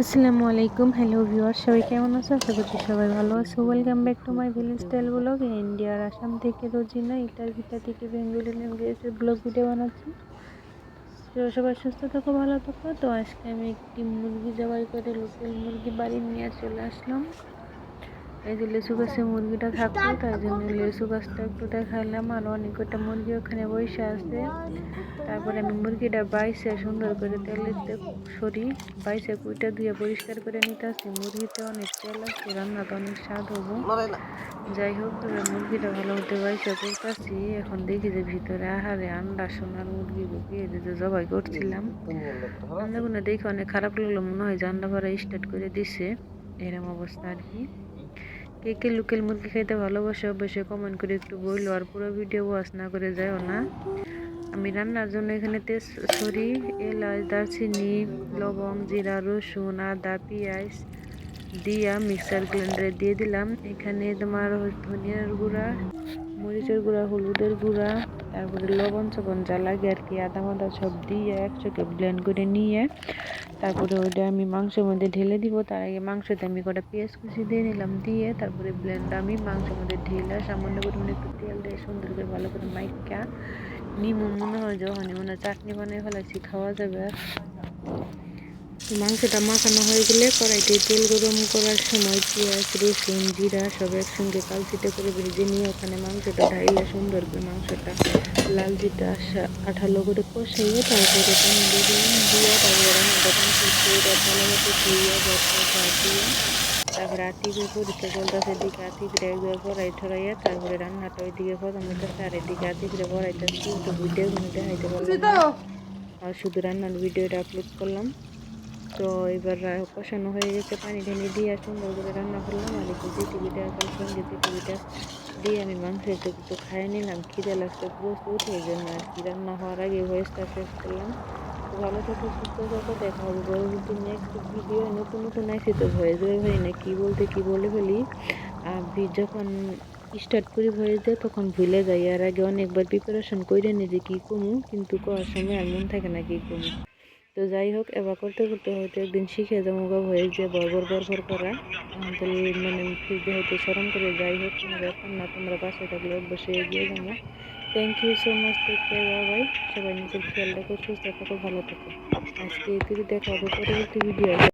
আসসালামু আলাইকুম। Hello viewer সবাই কেমন আছো? আশা করছি সবাই ভালো আছো। Welcome back to my village style blog ইন্ডিয়ার আসাম থেকে রোজিনা, ইটার ভিটা থেকে বেঙ্গলি ল্যাঙ্গুয়েজের ব্লগ ভিডিও বানাচ্ছি। তো সবাই সুস্থ থাকো, ভালো থাকো। তো আজকে আমি একটি মুরগি জবাই করে লোকাল মুরগি বাড়ি নিয়ে চলে আসলাম। এই যে লেসু গাছে মুরগিটা থাকতো তাই জন্য লেসু গাছটা একটু দেখালাম। আর অনেক কটা মুরগি ওখানে বসে আছে। তারপরে আমি মুরগিটা বাইসে সুন্দর করে তেলেতে সরি বাইসে কুইটা ধুয়ে পরিষ্কার করে নিতে আসছি। মুরগিতে অনেক তেল আছে রান্নাতে অনেক স্বাদ হব। যাই হোক তবে মুরগিটা ভালো হতে বাইসে করতেছি এখন দেখি যে ভিতরে আহারে আন্ডা সোনার মুরগি বুকি যে জবাই করছিলাম। আন্ডাগুলো দেখে অনেক খারাপ লাগল মনে হয় যে আন্ডা ভরা স্টার্ট করে দিছে। এরম অবস্থা আর কি। কে কে লোকাল মুরগি খাইতে ভালোবাসে, অবশ্যই কমেন্ট করে একটু বলল আর পুরো ভিডিও ওয়াশ না করে যাও না। আমি রান্নার জন্য এখানে তেজ সরি এলাচ, দারচিনি, লবঙ্গ, জিরা, রসুন, আদা, পেঁয়াজ দিয়া মিক্সার গ্রাইন্ডারে দিয়ে দিলাম। এখানে তোমার ধনিয়ার গুঁড়া, মরিচের গুঁড়া, হলুদের গুঁড়া তারপরে লবণ চবন যা লাগে আর কি, আদা মাদা সব দিয়ে একসঙ্গে ব্লেন্ড করে নিয়ে তারপরে ওইটা আমি মাংসের মধ্যে ঢেলে দিব। তার আগে মাংসতে আমি কটা পেঁয়াজ কুচি দিয়ে নিলাম দিয়ে তারপরে ব্লেন্ড আমি মাংসের মধ্যে ঢেলে সামান্য পরিমাণে একটু তেল দিয়ে সুন্দর করে ভালো করে মাইকা নিমু মনে হয় যখন মনে চাটনি বানিয়ে ফেলাইছি খাওয়া যাবে। মাংসটা মাখানো হয়ে গেলে কড়াইতে তেল গরম করার সময় পেঁয়াজ রসুন জিরা সব একসঙ্গে কালচিটে করে ভেজে নিয়ে ওখানে মাংসটা ঢাইলে সুন্দর করে মাংসটা লাল জিটা আঠালো করে কষাইয়ে তারপরে পানি দিয়ে দিয়ে তারপরে রান্নাটা করে ভালো মতো ধুয়ে বসা দিয়ে তারপরে আতিকে পরীক্ষা চলতেছে এদিকে আতিকরে একবার পড়াই ঠরাইয়া তারপরে রান্নাটা ওইদিকে প্রথম হইতেছে আর এদিকে আতিকরে পড়াইতেছি তো ভিডিও কোনো দেখাইতে পারলাম আর শুধু রান্নার ভিডিওটা আপলোড করলাম। তো এবার কষানো হয়ে গেছে, পানি ঢেলে দিয়ে সুন্দর করে রান্না করলাম। আর একটু জিটিভিটা এখন সঙ্গে জিটিভিটা দিয়ে আমি মাংস একটু কিছু খাইয়ে নিলাম, খিদে লাগছে প্রস্তুত এই জন্য আর কি রান্না হওয়ার আগে ভয়েসটা শেষ করলাম। ভালো থাকো, সুস্থ থাকো, দেখা হবে পরবর্তী নেক্সট ভিডিও নতুন নতুন আসি তো ভয়েস হয় না কী বলতে কী বলে ফেলি। আর যখন স্টার্ট করি ভয়েস দেয়, তখন ভুলে যাই। আর আগে অনেকবার প্রিপারেশন করে নিই যে কী কমু, কিন্তু করার সময় আর মন থাকে না কী কমু। তো যাই হোক, এবার করতে করতে হয়তো একদিন শিখে যাব গা হয়ে যে বরবর বরবর করা। আমাদের মানে হয়তো স্মরণ করে যাই হোক এখন না, তোমরা পাশে থাকলে অবশ্যই এগিয়ে যাব। Thank you so much take care bye সবাই নিজের খেয়াল রাখো, সুস্থ থাকো, ভালো থাকো। আজকে এতে দেখা হবে, পরবর্তী ভিডিও